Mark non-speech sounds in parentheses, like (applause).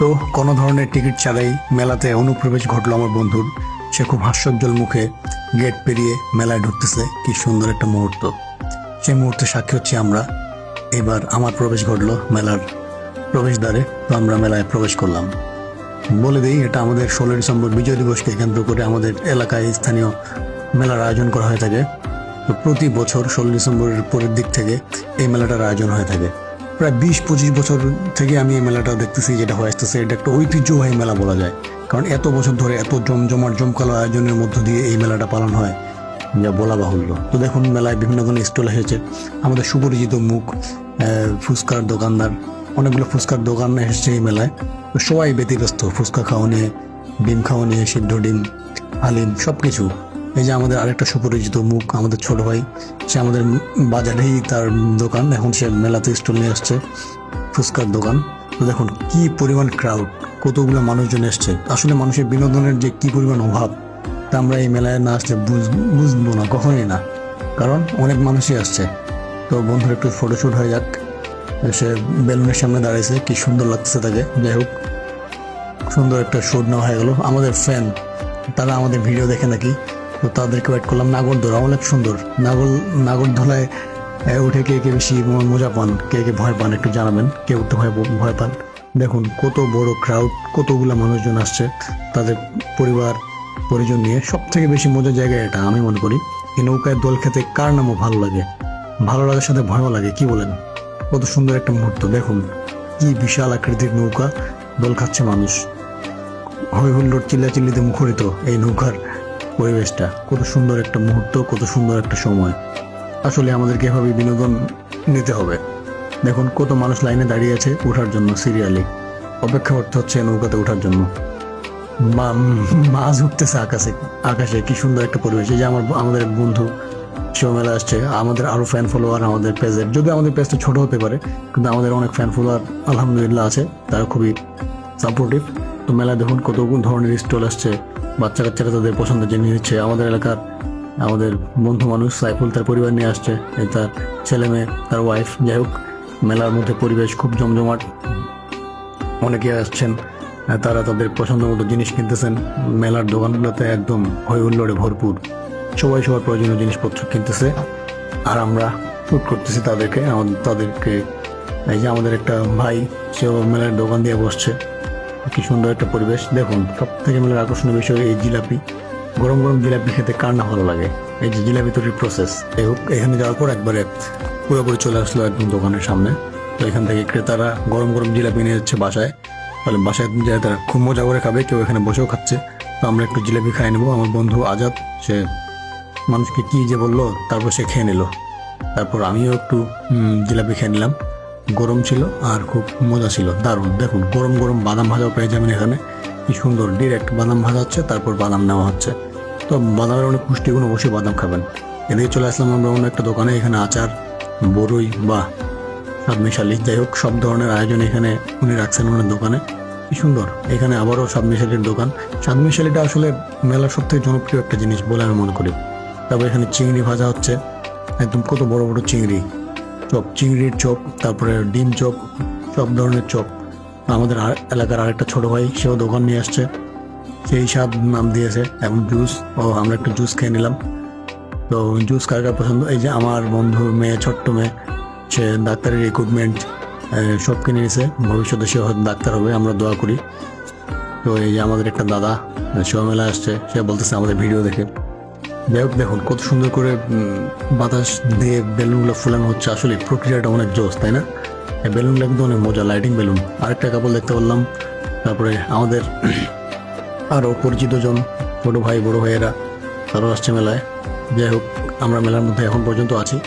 তো কোনো ধরনের টিকিট ছাড়াই মেলাতে অনুপ্রবেশ ঘটলো আমার বন্ধুর। সে খুব হাস্যোজ্জ্বল মুখে গেট পেরিয়ে মেলায় ঢুকতেছে। কি সুন্দর একটা মুহূর্ত। সেই মুহূর্তে সাক্ষী হচ্ছি আমরা। এবার আমার প্রবেশ ঘটলো মেলার প্রবেশদ্বারে। তো আমরা মেলায় প্রবেশ করলাম। বলে দিই, এটা আমাদের ষোলোই ডিসেম্বর বিজয় দিবসকে কেন্দ্র করে আমাদের এলাকায় স্থানীয় মেলার আয়োজন করা হয়ে থাকে। তো প্রতি বছর ষোলো ডিসেম্বরের পরের দিক থেকে এই মেলাটার আয়োজন হয়ে থাকে। প্রায় বিশ পঁচিশ বছর থেকে আমি এই মেলাটা দেখতেছি, যেটা হয়ে আসতেছে। এটা একটা ঐতিহ্যবাহী মেলা বলা যায়। কারণ এত বছর ধরে এত জমজমাট, জমকালো আয়োজনের মধ্য দিয়ে এই মেলাটা পালন হয়, যা বলা বাহুল্য। তো দেখুন, মেলায় বিভিন্ন ধরনের স্টল এসেছে। আমাদের সুপরিচিত মুখ ফুচকার দোকানদার, অনেকগুলো ফুচকার দোকান এসেছে এই মেলায়। তো সবাই ব্যতিব্যস্ত, ফুচকা খাওয়া নিয়ে, ডিম খাওয়া নিয়ে, সিদ্ধ ডিম, হালিম সব কিছু এই যে আমাদের আরেকটা সুপরিচিত মুখ, আমাদের ছোট ভাই, সে আমাদের বাজারেই তার দোকান, এখন সে মেলাতে স্টল নিয়ে আসছে, ফুচকার দোকান। দেখুন, কি পরিমাণ ক্রাউড কতগুলো মানুষজন এসছে। আসলে মানুষের বিনোদনের যে কি পরিমাণ অভাব, তা আমরা এই মেলায় না আসলে বুঝ- বুঝব না, কখনোই না। কারণ অনেক মানুষই আসছে। তো বন্ধুর, একটু ফটোশ্যুট হয়ে যাক। সে বেলুনের সামনে দাঁড়িয়েছে, কি সুন্দর লাগছে তাকে। যাই হোক, সুন্দর একটা শুট নেওয়া হয়ে গেল। আমাদের ফ্যান তারা আমাদের ভিডিও দেখে নাকি তো তাদেরকে ওয়েট করলাম। নাগরদোলা অনেক সুন্দর। নাগর নাগরদোলায় উঠে কে কে বেশি মজা পান, কে কে ভয় পান একটু জানাবেন, কে উঠতে ভয় ভয় পান। দেখুন, কত বড় ক্রাউড কতগুলো মানুষজন আসছে, তাদের পরিবার, পরিজন নিয়ে। সব থেকে বেশি মজার জায়গা এটা, আমি মনে করি। এই নৌকায় দোল খেতে কার নামও ভালো লাগে? ভালো লাগার সাথে ভয়ও লাগে, কি বলেন? কত সুন্দর একটা মুহূর্ত, দেখুন। কি বিশাল আকৃতির নৌকা, দোল খাচ্ছে মানুষ। হই হুল্লোড় চিল্লাচিল্লিতে মুখরিত এই নৌকার পরিবেশটা, কত সুন্দর একটা মুহূর্ত, কত সুন্দর একটা সময়। আসলে আমাদেরকে এভাবে বিনোদন নিতে হবে। দেখুন, কত মানুষ লাইনে দাঁড়িয়ে আছে ওঠার জন্য, সিরিয়ালি। অপেক্ষা করতে হচ্ছে নৌকাতে ওঠার জন্য। মাছ উঠতেছে আকাশে আকাশে, কি সুন্দর একটা পরিবেশ। এই যে আমার আমাদের বন্ধু সেও মেলা আসছে, আমাদের আরও ফ্যান ফলোয়ার আমাদের পেজের যদি আমাদের পেজটা ছোট হতে পারে, কিন্তু আমাদের অনেক ফ্যান ফলোয়ার আলহামদুলিল্লাহ আছে, তারা খুবই সাপোর্টিভ তো মেলা দেখুন কত ধরনের স্টল আসছে বাচ্চা কাচ্চারা তাদের পছন্দের জিনিস নিচ্ছে। আমাদের এলাকার আমাদের বন্ধু মানুষ সাইফুল তার পরিবার নিয়ে আসছে। তার ছেলে মেয়ে, তার ওয়াইফ যাই হোক, মেলার মধ্যে পরিবেশ খুব জমজমাট। অনেকে আসছেন তারা তাদের পছন্দ মতো জিনিস কিনতেছেন। মেলার দোকানগুলোতে একদম হই হুল্লোড়ে ভরপুর। সবাই সবার প্রয়োজনীয় জিনিসপত্র কিনতেছে, আর আমরা ফুট করতেছি তাদেরকে। আমাদের, তাদেরকে, এই যে আমাদের একটা ভাই, সেও মেলার দোকান দিয়ে বসছে। কি সুন্দর একটা পরিবেশ। দেখুন সব থেকে মেলার আকর্ষণীয় বিষয় এই জিলাপি। গরম গরম জিলাপি খেতে কার না ভালো লাগে? এই যে জিলাপি তৈরির প্রসেস এই হোক, এখানে যাওয়ার পর একবারে পুরোপুরি চলে আসলো একদম দোকানের সামনে। তো এখান থেকে ক্রেতারা গরম গরম জিলাপি নিয়ে যাচ্ছে বাসায়। তাহলে বাসায় যায় তারা খুব মজা করে খাবে, কেউ এখানে বসেও খাচ্ছে। তো আমরা একটু জিলাপি খাই নেব। আমার বন্ধু আজাদ, সে মানুষকে কি যে বলল, তারপর সে খেয়ে নিল। তারপর আমিও একটু জিলাপি খেয়ে নিলাম। গরম ছিল আর খুব মজা ছিল, দারুণ। দেখুন, গরম গরম বাদাম ভাজাও পেয়ে যাবেন এখানে। কি সুন্দর ডিরেক্ট বাদাম ভাজা হচ্ছে, তারপর বাদাম নেওয়া হচ্ছে। তো বাদামের অনেক পুষ্টিগুণ অবশ্যই বাদাম খাবেন। এদিকে চলে আসলাম আমরা অন্য একটা দোকানে, এখানে আচার বড়ই বা স্বাদ মিশালি। যাই হোক, সব ধরনের আয়োজন এখানে উনি রাখছেন ওনার দোকানে। কি সুন্দর, এখানে আবারও স্বাদ মিশালির দোকান। স্বাদ মিশালিটা আসলে মেলার সব থেকে জনপ্রিয় একটা জিনিস বলে আমি মনে করি। তারপর এখানে চিংড়ি ভাজা হচ্ছে, একদম কত বড় বড় চিংড়ি। চপ, চিংড়ির চপ, তারপরে ডিম চপ, সব ধরনের চপ। আমাদের আর এলাকার আরেকটা ছোট ভাই, সেও দোকান নিয়ে আসছে। সেই স্বাদ নাম দিয়েছে এবং জুস। ও, আমরা একটু জুস খেয়ে নিলাম। তো জুস কার কার পছন্দ? এই যে আমার বন্ধুর মেয়ে, ছোট্ট মেয়ে, সে ডাক্তারের ইকুইপমেন্ট সব কিনে নিয়েছে ভবিষ্যতে সে হয়তো ডাক্তার হবে, আমরা দোয়া করি। তো এই যে আমাদের একটা দাদা সেও মেলা আসছে, সে বলতেছে আমাদের ভিডিও দেখে। যাই হোক, দেখুন, কত সুন্দর করে বাতাস দিয়ে বেলুনগুলো ফুলানো হচ্ছে। আসলে প্রক্রিয়াটা অনেক জোস, তাই না? বেলুনগুলো কিন্তু অনেক মজা লাইটিং বেলুন। আরেকটা কাপড় দেখতে পারলাম। তারপরে আমাদের (clears throat) আরও পরিচিত জন, ছোটো ভাই, বড়ো ভাইয়েরা, তারাও আসছে মেলায়। যাই হোক, আমরা মেলার মধ্যে এখন পর্যন্ত আছি।